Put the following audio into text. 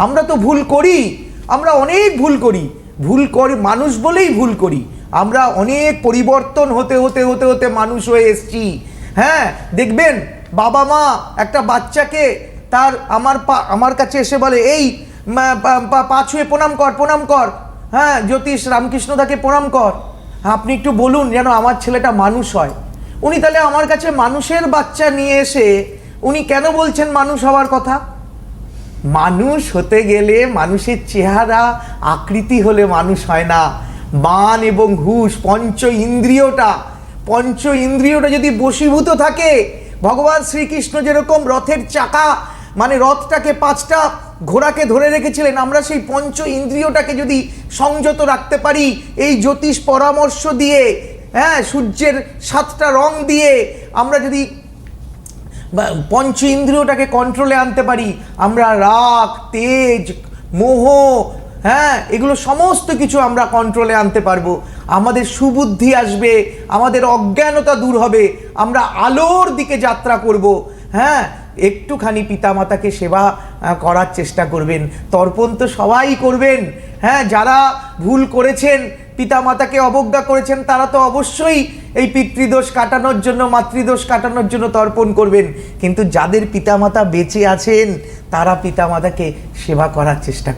আমরা তো ভুল করি, আমরা অনেক ভুল করি। ভুল করি মানুষ বলেই ভুল করি। আমরা অনেক পরিবর্তন হতে হতে হতে হতে মানুষ হয়ে এসছি। হ্যাঁ দেখবেন বাবা মা একটা বাচ্চাকে তার আমার আমার কাছে এসে বলে, এই পা- ছুঁয়ে প্রণাম কর প্রণাম কর। হ্যাঁ জ্যোতিষ রামকৃষ্ণ তাকে প্রণাম কর। আপনি একটু বলুন যেন আমার ছেলেটা মানুষ হয়। উনি তাহলে আমার কাছে মানুষের বাচ্চা নিয়ে এসে উনি কেন বলছেন মানুষ হওয়ার কথা? মানুষ হতে গেলে মানুষের চেহারা আকৃতি হলে মানুষ হয় না। বান এবং হুশ পঞ্চ ইন্দ্রিয়টা পঞ্চ ইন্দ্রিয়টা যদি বশীভূত থাকে, ভগবান শ্রীকৃষ্ণ যেরকম রথের চাকা মানে রথটাকে পাঁচটা ঘোড়াকে ধরে রেখেছিলেন, আমরা সেই পঞ্চ ইন্দ্রিয়টাকে যদি সংযত রাখতে পারি, এই জ্যোতিষ পরামর্শ দিয়ে হ্যাঁ সূর্যের সাতটা রং দিয়ে, আমরা যদি পঞ্চ ইন্দ্রিয়টাকে কন্ট্রোলে আনতে পারি। আমরা রাগ, তেজ, মোহ হ্যাঁ এগুলো সমস্ত কিছু আমরা কন্ট্রোলে আনতে পারব। আমাদের সুবুদ্ধি আসবে, আমাদের অজ্ঞানতা দূর হবে, আমরা আলোর দিকে যাত্রা করব। হ্যাঁ একটুখানি পিতামাতাকে সেবা করার চেষ্টা করবেন, তর্পণ তো সবাই করবেন। হ্যাঁ যারা ভুল করেছেন পিতামাতাকে অবজ্ঞা করেছেন, তারা তো অবশ্যই এই পিতৃদোষ কাটানোর জন্য, মাতৃদোষ কাটানোর জন্য তর্পণ করবেন। কিন্তু যাদের পিতামাতা বেঁচে আছেন, তারা পিতামাতাকে সেবা করার চেষ্টা